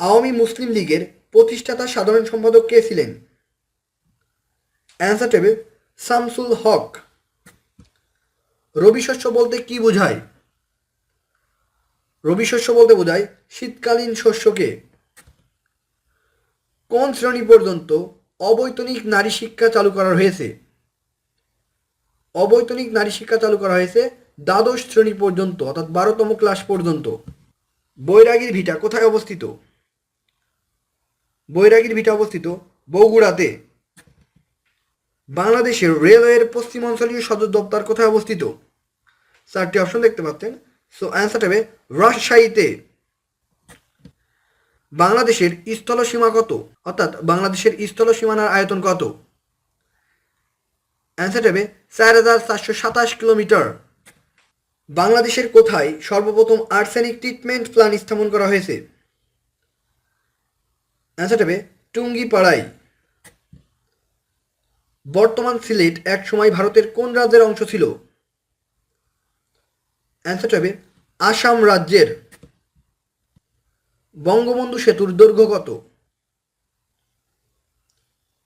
আওয়ামী মুসলিম লীগের প্রতিষ্ঠাতা সাধারণ সম্পাদক কে ছিলেন? Answer table Shamsul Haque. রবি শস্য বলতে কি বোঝায়? রবি শস্য বলতে বোঝায় শীতকালীন শস্যকে। কোন শ্রেণি পর্যন্ত অবৈতনিক নারী শিক্ষা চালু করা হয়েছে? অবৈতনিক নারী শিক্ষা চালু করা হয়েছে দ্বাদশ শ্রেণি পর্যন্ত, অর্থাৎ বারোতম ক্লাস পর্যন্ত। বৈরাগীর ভিটা কোথায় অবস্থিত? বৈরাগীর ভিটা অবস্থিত বগুড়াতে বাংলাদেশের রেলওয়ের পশ্চিমাঞ্চলীয় সদর দপ্তর কোথায় অবস্থিত? চারটি অপশন দেখতে পাচ্ছেন। সো অ্যান্সার হবে রাজশাহীতে। বাংলাদেশের স্থল সীমা কত? অর্থাৎ বাংলাদেশের স্থল সীমানার আয়তন কত? অ্যান্সার হবে চার হাজার চারশো সাতাশ কিলোমিটার। বাংলাদেশের কোথায় সর্বপ্রথম আর্সেনিক ট্রিটমেন্ট প্ল্যান স্থাপন করা হয়েছে? অ্যান্সার হবে, টুঙ্গিপাড়ায়। বর্তমান সিলেট এক সময় ভারতের কোন রাজ্যের অংশ ছিল? অ্যান্সার হবে, আসাম রাজ্যের। বঙ্গবন্ধু সেতুর দৈর্ঘ্য কত?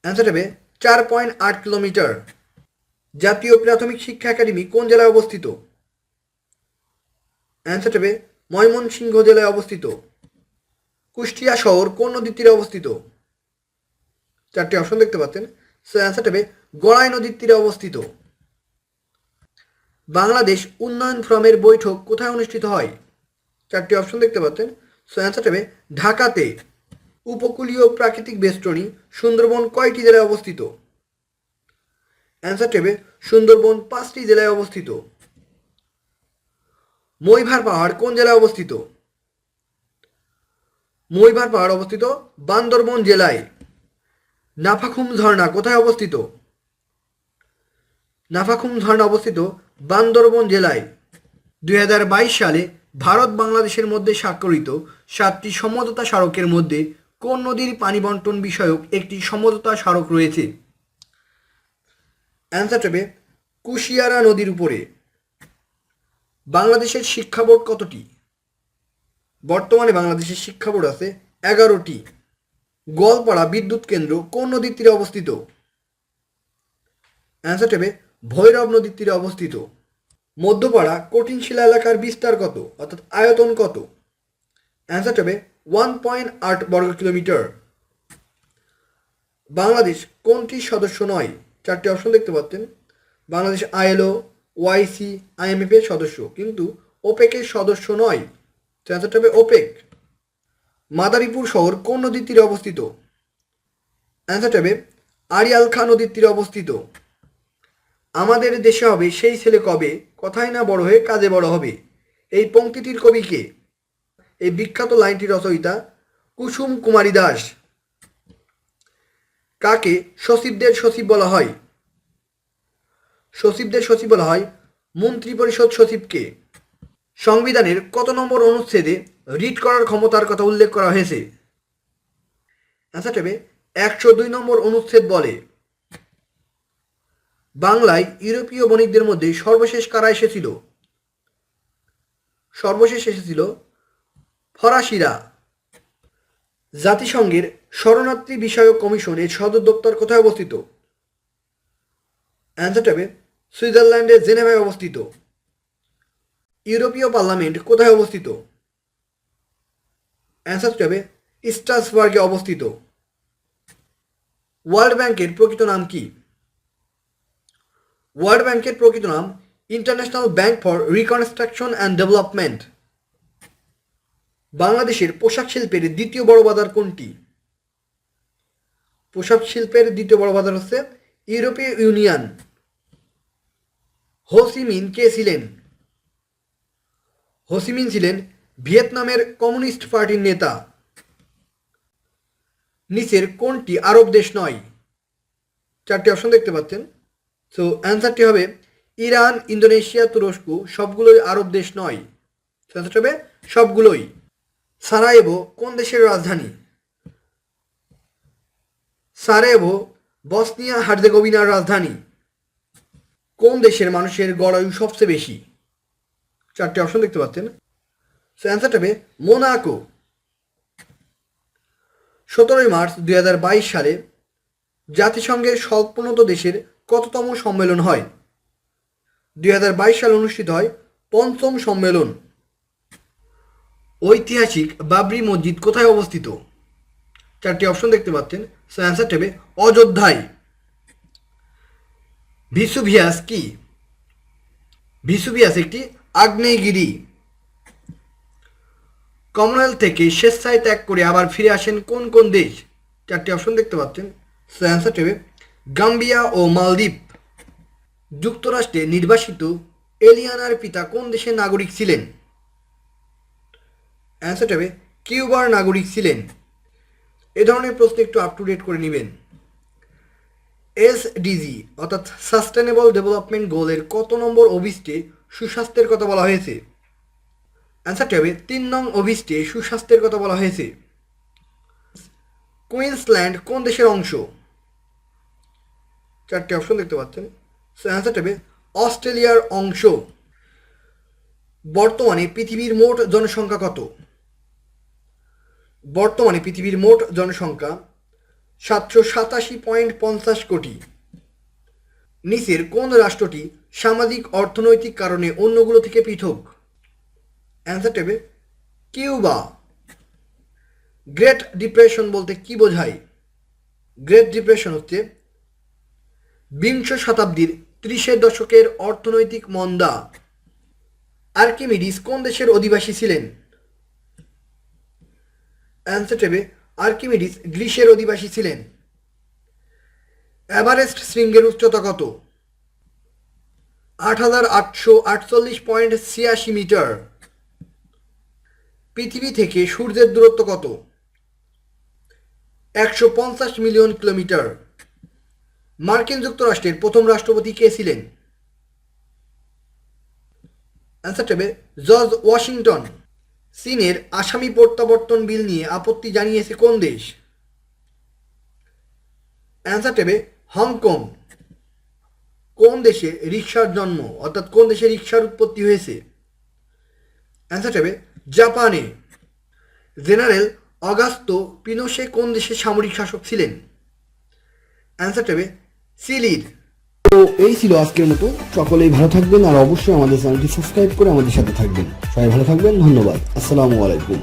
অ্যান্সার হবে, চার পয়েন্ট আট কিলোমিটার। জাতীয় প্রাথমিক শিক্ষা একাডেমি কোন জেলায় অবস্থিত? অ্যান্সার হবে, ময়মনসিংহ জেলায় অবস্থিত। কুষ্টিয়া শহর কোন নদীর তীরে অবস্থিত? চারটি অপশন দেখতে পাচ্ছেন। সো হবে গড়াই নদীর তীরে অবস্থিত। বাংলাদেশ উন্নয়ন ফ্রমের বৈঠক কোথায় অনুষ্ঠিত হয়? চারটি অপশন দেখতে পাচ্ছেন। সো হবে ঢাকাতে। উপকূলীয় প্রাকৃতিক বেষ্টনী সুন্দরবন কয়টি জেলায় অবস্থিত? অ্যান্সার হবে সুন্দরবন পাঁচটি জেলায় অবস্থিত। মৈভার পাহাড় কোন জেলায় অবস্থিত? মৈভার পাহাড় অবস্থিত বান্দরবন জেলায়। নাফাখুম ঝর্ণা কোথায় অবস্থিত? নাফাখুম ঝর্ণা অবস্থিত বান্দরবন জেলায়। দু হাজার বাইশ সালে ভারত বাংলাদেশের মধ্যে স্বাক্ষরিত সাতটি সমঝোতা স্মারকের মধ্যে কোন নদীর পানি বন্টন বিষয়ক একটি সমঝোতা স্মারক রয়েছে? অ্যান্সার কুশিয়ারা নদীর উপরে। বাংলাদেশের শিক্ষা বোর্ড কতটি? বর্তমানে বাংলাদেশের শিক্ষা বোর্ড আছে এগারোটি। গোয়ালপাড়া বিদ্যুৎ কেন্দ্র কোন নদীর তীরে অবস্থিত? অ্যান্সার হবে ভৈরব নদীর তীরে অবস্থিত। মধ্যপাড়া কঠিন শিলা এলাকার বিস্তার কত? অর্থাৎ আয়তন কত? অ্যান্সার হবে ওয়ান পয়েন্ট আট বর্গ কিলোমিটার। বাংলাদেশ কোনটি সদস্য নয়? চারটি অপশন দেখতে পাচ্ছেন। বাংলাদেশ আইএলও, ওয়াইসি, আইএমএফ এর সদস্য। কিন্তু ওপেকের সদস্য নয়। অ্যান্সারটা হবে ওপেক মাদারীপুর শহর কোন নদীর তীরে অবস্থিত? অ্যান্সারটা হবে আরিয়াল খা নদীর তীরে অবস্থিত। আমাদের দেশে হবে সেই ছেলে কবে? কথাই না বড় হয়ে কাজে বড় হবে। এই পংক্তিটির কবিকে এই বিখ্যাত লাইনটির রচয়িতা কুসুম কুমারী দাস। কাকে সচিবদের সচিব বলা হয়? সচিবদের সচিব বলা হয় মন্ত্রী পরিষদ সচিবকে। সংবিধানের কত নম্বর অনুচ্ছেদে রিট করার ক্ষমতার কথা উল্লেখ করা হয়েছে? অ্যান্সার হবে একশো দুই নম্বর অনুচ্ছেদ বলে, বাংলায় ইউরোপীয় বণিকদের মধ্যে সর্বশেষ কারা এসেছিল? সর্বশেষ এসেছিল ফরাসিরা। জাতিসংঘের শরণার্থী বিষয়ক কমিশনের সদর দপ্তর কোথায় অবস্থিত? অ্যান্সার হবে সুইজারল্যান্ডের জেনেভায় অবস্থিত। ইউরোপীয় পার্লামেন্ট কোথায় অবস্থিত? অ্যান্সার হবে স্ট্রাসবার্গে অবস্থিত। ওয়ার্ল্ড ব্যাংকের প্রকৃত নাম কি? ওয়ার্ল্ড ব্যাংকের প্রকৃত নাম international bank for reconstruction and development. বাংলাদেশের পোশাক শিল্পের দ্বিতীয় বড় বাজার কোনটি? পোশাক শিল্পের দ্বিতীয় বড় বাজার হচ্ছে ইউরোপীয় ইউনিয়ন। হোসিমিন কে ছিলেন? হোসিমিন ছিলেন ভিয়েতনামের কমিউনিস্ট পার্টির নেতা। নিচের কোনটি আরব দেশ নয়। চারটি অপশন দেখতে পাচ্ছেন। সো অ্যান্সারটি হবে ইরান, ইন্দোনেশিয়া, তুরস্ক, সবগুলোই আরব দেশ নয়। অ্যান্সারটি হবে সবগুলোই। সারায়েভো কোন দেশের রাজধানী? সারায়েভো বসনিয়া হার্জেগোভিনার রাজধানী। কোন দেশের মানুষের গড়ায়ু সবচেয়ে বেশি? চারটি অপশন দেখতে পাচ্ছেন। সো অ্যান্সারটা হবে মোনাকো সতেরোই মার্চ দু হাজার বাইশ সালে জাতিসংঘের স্বল্পোন্নত দেশের কততম সম্মেলন হয়? দুই সালে অনুষ্ঠিত হয় পঞ্চম সম্মেলন। ঐতিহাসিক বাবরি মসজিদ কোথায় অবস্থিত? চারটি অপশন দেখতে পাচ্ছেন। সো অ্যান্সার টেবে অযোধ্যায়। ভিসুভিয়াস কি? ভিসুভিয়াস একটি আগ্নেয়গিরি। কমনওয়েলথ থেকে স্বেচ্ছায় ত্যাগ করে আবার ফিরে আসেন কোন কোন দেশ? চারটি অপশন দেখতে পাচ্ছেন। অ্যান্সার টেবে গাম্বিয়া ও মালদ্বীপ। যুক্তরাষ্ট্রে নির্বাসিত এলিয়ানার পিতা কোন দেশের নাগরিক ছিলেন? অ্যান্সার টেবে কিউবার নাগরিক ছিলেন। এ ধরনের প্রশ্ন একটু আপ টু ডেট করে নেবেন এসডিজি অর্থাৎ সাস্টেনেবল ডেভেলপমেন্ট গোলের কত নম্বর অভিষ্টে সুস্বাস্থ্যের কথা বলা হয়েছে। অ্যান্সারটি হবে তিন নং অভিষ্টে, সুস্বাস্থ্যের কথা বলা হয়েছে। কুইন্সল্যান্ড কোন দেশের অংশ? চারটি অপশন দেখতে পাচ্ছেন। অ্যান্সারটি হবে অস্ট্রেলিয়ার অংশ। বর্তমানে পৃথিবীর মোট জনসংখ্যা কত? বর্তমানে পৃথিবীর মোট জনসংখ্যা সাতশো সাতাশি পয়েন্ট পঞ্চাশ কোটি। নিচের কোন রাষ্ট্রটি সামাজিক অর্থনৈতিক কারণে অন্যগুলো থেকে পৃথক। Answer টেবে Cuba. গ্রেট ডিপ্রেশন বলতে কি বোঝায়? গ্রেট ডিপ্রেশন হচ্ছে বিংশ শতাব্দীর ত্রিশের দশকের অর্থনৈতিক মন্দা। আর্কিমিডিস কোন দেশের অধিবাসী ছিলেন? অ্যান্সার টেবে আর্কিমিডিস গ্রিসের অধিবাসী ছিলেন। এভারেস্ট শৃঙ্গের উচ্চতা কত? আট হাজার আটশো আটচল্লিশ পয়েন্ট ছিয়াশি মিটার। পৃথিবী থেকে সূর্যের দূরত্ব কত? একশো পঞ্চাশ মিলিয়ন কিলোমিটার। মার্কিন যুক্তরাষ্ট্রের প্রথম রাষ্ট্রপতি কে ছিলেন? অ্যান্সার টেবে জর্জ ওয়াশিংটন। চীনের আসামি প্রত্যাবর্তন বিল নিয়ে আপত্তি জানিয়েছে কোন দেশ? অ্যান্সার টেবে হংকং। কোন দেশে রিক্সার জন্ম, অর্থাৎ কোন দেশে রিক্সার উৎপত্তি হয়েছে? অ্যান্সার টেবে জাপানে। জেনারেল অগাস্তো পিনোসে কোন দেশের সামরিক শাসক ছিলেন? অ্যান্সার টেবে সিলির। তো এই ছিল আজকের মতো। সকলেই ভালো থাকবেন আর অবশ্যই আমাদের চ্যানেলটি সাবস্ক্রাইব করে আমাদের সাথে থাকবেন। সবাই ভালো থাকবেন, ধন্যবাদ। আসসালামু আলাইকুম।